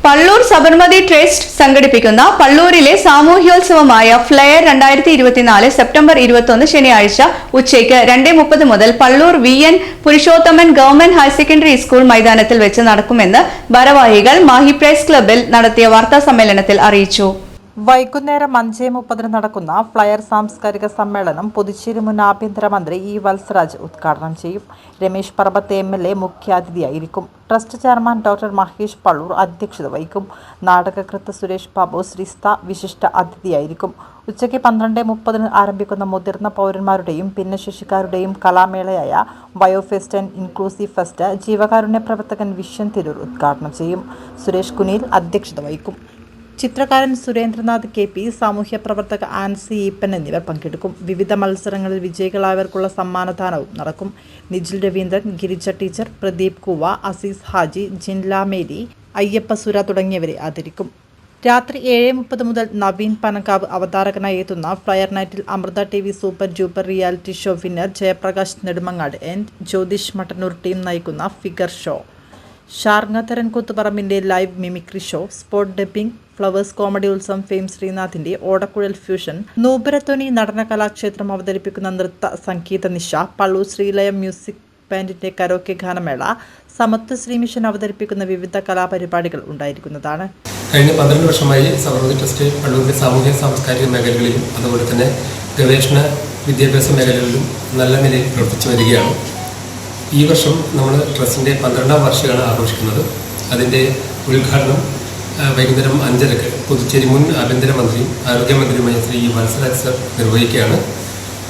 Pallur Sabarmati trust സംഘടിപ്പിക്കുന്ന പള്ളൂരിലെ സാമൂഹ്യോത്സവമായ flyer രണ്ടായിരത്തി ഇരുപത്തിനാല് സെപ്റ്റംബർ ഇരുപത്തൊന്ന് ശനിയാഴ്ച ഉച്ചയ്ക്ക് രണ്ടേ മുപ്പത് മുതൽ Pallur V N Purushothaman government higher secondary school മൈതാനത്തിൽ വെച്ച് നടക്കുമെന്ന് ഭാരവാഹികൾ മാഹി പ്രസ് ക്ലബിൽ നടത്തിയ വാർത്താ സമ്മേളനത്തിൽ അറിയിച്ചു വൈകുന്നേരം അഞ്ചേ മുപ്പതിന് നടക്കുന്ന ഫ്ലയർ സാംസ്കാരിക സമ്മേളനം പുതുച്ചേരി മുൻ ആഭ്യന്തരമന്ത്രി ഇ വത്സരാജ് ഉദ്ഘാടനം ചെയ്യും. Ramesh Parbath M L A മുഖ്യാതിഥിയായിരിക്കും. Trust chairman doctor Mahesh Pallur അധ്യക്ഷത വഹിക്കും. നാടകകൃത്ത് സുരേഷ് ബാബു ശ്രീസ്ത വിശിഷ്ട അതിഥിയായിരിക്കും. ഉച്ചയ്ക്ക് പന്ത്രണ്ട് മുപ്പതിന് ആരംഭിക്കുന്ന മുതിർന്ന പൗരന്മാരുടെയും ഭിന്നശേഷിക്കാരുടെയും കലാമേളയായ ബയോഫെസ്റ്റ് ആൻഡ് ഇൻക്ലൂസീവ് ഫെസ്റ്റ് ജീവകാരുണ്യ പ്രവർത്തകൻ വിശ്വൻ തിരൂർ ഉദ്ഘാടനം ചെയ്യും. സുരേഷ് കുനിയിൽ അധ്യക്ഷത വഹിക്കും. ചിത്രകാരൻ സുരേന്ദ്രനാഥ് കെ പി സാമൂഹ്യ പ്രവർത്തക ആൻസി ഈപ്പൻ എന്നിവർ പങ്കെടുക്കും. വിവിധ മത്സരങ്ങളിൽ വിജയികളായവർക്കുള്ള സമ്മാനദാനവും നടക്കും. നിജിൽ രവീന്ദ്രൻ ഗിരിജ ടീച്ചർ പ്രദീപ് കുവ അസീസ് ഹാജി ജിൻല മേരി അയ്യപ്പ സുര തുടങ്ങിയവരെ ആദരിക്കും. രാത്രി ഏഴ് മുപ്പത് മുതൽ നവീൻ പനക്കാവ് അവതാരകനായി എത്തുന്ന ഫ്ലയർ നൈറ്റിൽ Amrita T V super ജൂപ്പർ reality show winner Jayaprakash Nedumangad N Jyothish Mattannur team നയിക്കുന്ന figure show. ഷാർങ്ങത്തരൻ കൂത്തുപറമ്പിന്റെ live mimicry show spot dubbing Flowers comedy Utsavam fame ശ്രീനാഥിന്റെ ഓടക്കുഴൽ ഫ്യൂഷൻ നൂപരത്തൊനി നടന കലാക്ഷേത്രം അവതരിപ്പിക്കുന്ന നൃത്ത സംഗീത നിശ പള്ളൂർ ശ്രീലയം മ്യൂസിക് ബാൻഡിന്റെ കരോക്കെ ഗാനമേള സമത്വ ശ്രീമിഷൻ അവതരിപ്പിക്കുന്ന വിവിധ കലാപരിപാടികൾ ഉണ്ടായിരിക്കുന്നതാണ്. കഴിഞ്ഞ പന്ത്രണ്ട് വർഷമായി സൗഹൃദ ട്രസ്റ്റ് കണ്ണൂരിലെ സാമൂഹ്യ സാംസ്കാരിക മേഖലകളിലും അതുപോലെ തന്നെ ഗവേഷണ വിദ്യാഭ്യാസ മേഖലകളിലും നല്ല നിലയിൽ പ്രവർത്തിച്ചു വരികയാണ്. ഈ വർഷം നമ്മൾ ട്രസ്റ്റിന്റെ പന്ത്രണ്ടാം വാർഷികമാണ് ആഘോഷിക്കുന്നത്. അതിന്റെ ഉദ്ഘാടനം വൈകുന്നേരം അഞ്ചരക്ക് പുതുച്ചേരി മുൻ ആഭ്യന്തരമന്ത്രിയും ആരോഗ്യമന്ത്രിയുമായ ശ്രീ വത്സരാജ് സർ നിർവഹിക്കുകയാണ്.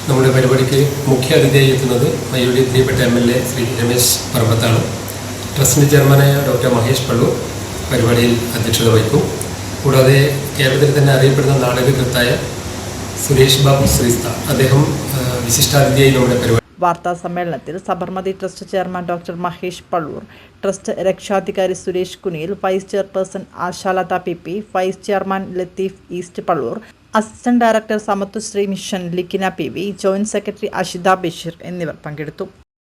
നമ്മുടെ പരിപാടിക്ക് മുഖ്യ അതിഥിയായി എത്തുന്നത് മയ്യൂരി പ്രിയപ്പെട്ട M L A Shri Ramesh പർവത്താണ് ട്രസ്റ്റിന്റെ ചെയർമാനായ ഡോക്ടർ മഹേഷ് പള്ളൂർ പരിപാടിയിൽ അധ്യക്ഷത വഹിക്കും. കൂടാതെ കേരളത്തിൽ തന്നെ അറിയപ്പെടുന്ന നാടകകൃത്തായ സുരേഷ് ബാബു ശ്രീസ്ത അദ്ദേഹം വിശിഷ്ടാതിഥിയായി നമ്മുടെ പരിപാടി വാർത്താ സമ്മേളനത്തിൽ Sabarmati trust chairman doctor Mahesh Pallur trust രക്ഷാധികാരി Suresh Kuniyil vice chairperson Ashalatha P P vice chairman Latheef east Pallur assistant director Samathwasree mission Likkina P V joint secretary Ashitha Basheer എന്നിവർ പങ്കെടുത്തു.